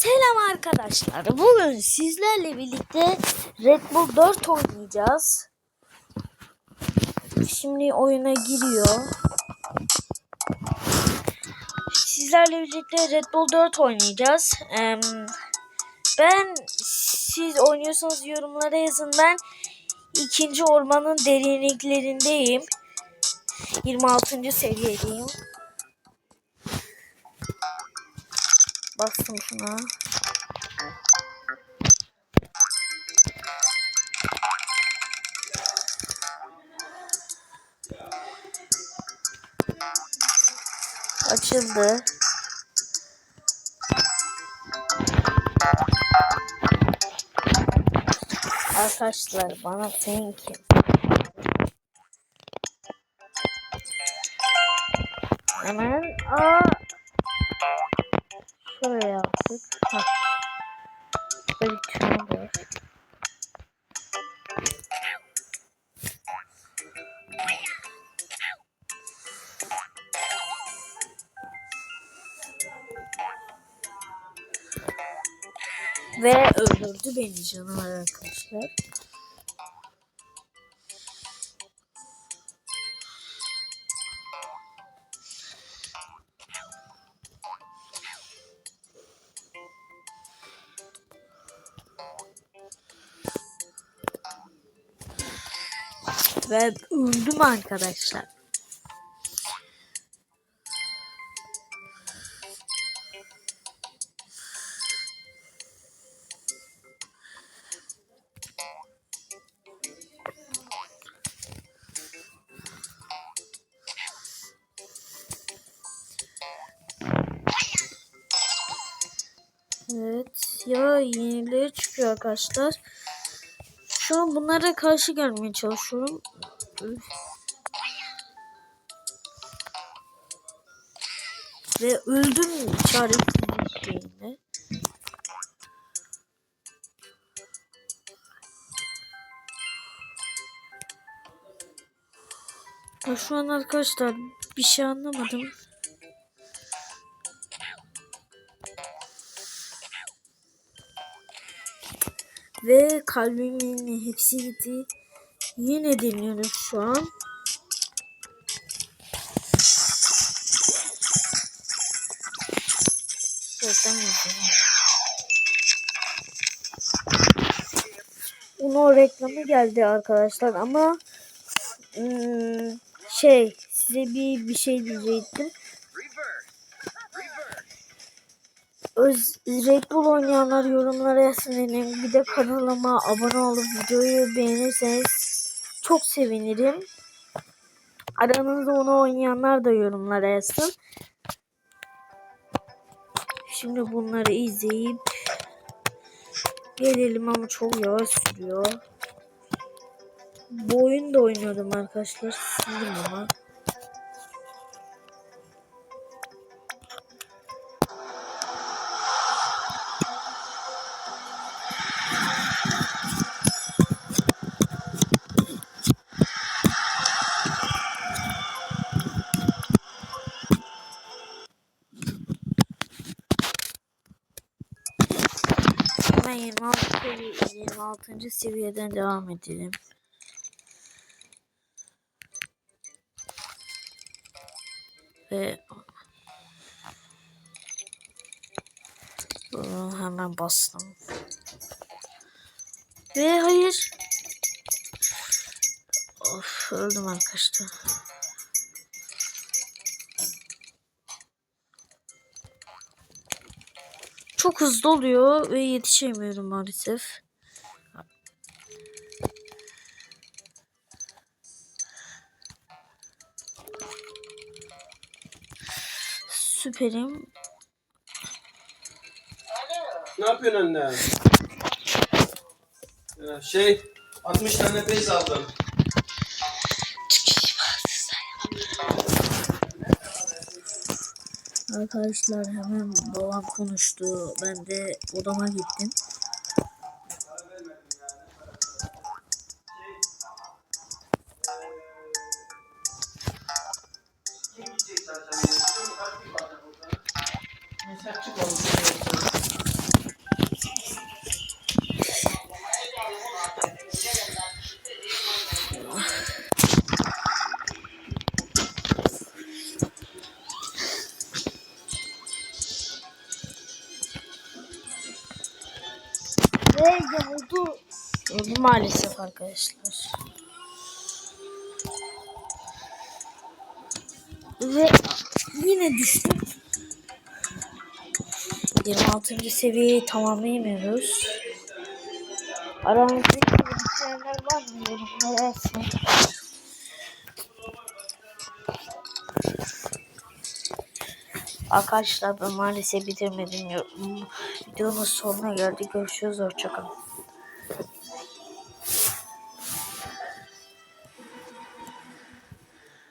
Selam arkadaşlar. Bugün sizlerle birlikte Red Bull 4 oynayacağız. Şimdi oyuna giriyor. Sizlerle birlikte Red Bull 4 oynayacağız. Ben siz oynuyorsanız yorumlara yazın. Ben ikinci ormanın derinliklerindeyim. 26. seviyedeyim. Bastım şuna. Açıldı. Arkadaşlar bana thank you. Hemen aa Şöyle yaptık. Hah. Böyle tane var. Ve öldürdü beni canavar arkadaşlar. Ve öldüm arkadaşlar. Evet ya yenileri çıkıyor arkadaşlar. Şu an bunlara karşı gelmeye çalışıyorum. Ve öldüm çaresizlik şeyinde. Ya şu an arkadaşlar bir şey anlamadım. Ve kalbimin hepsi gitti. Yine deniyoruz şu an. İzledim. Uno reklamı geldi arkadaşlar ama hmm, şey size bir bir şey diyecektim. Öz, Red Bull oynayanlar yorumlara yazsın dedim. Bir de kanalıma abone olup videoyu beğenirseniz çok sevinirim. Aranızda onu oynayanlar da yorumlara yazsın. Şimdi bunları izleyip gelelim ama çok yavaş sürüyor. Bu oyunu da oynuyordum arkadaşlar. Sildim ama. Hemen 26, seviye, 26. seviyeden devam edelim. Ve bunu hemen bastım. Ve hayır. Of öldüm arkadaşlar. Çok hızlı oluyor ve yetişemiyorum maalesef. Süperim. Ne yapıyorsun anne? Ee, şey 60 tane bez aldım. Arkadaşlar hemen babam konuştu. Ben de odama gittim. Ve maalesef arkadaşlar. Ve yine düştüm. 26. seviyeyi tamamlayamıyoruz. Aranızda bitirenler var mı? Yorumlara yazsın. Arkadaşlar ben maalesef bitirmedim. Videonun sonuna geldik. Görüşürüz. Hoşçakalın.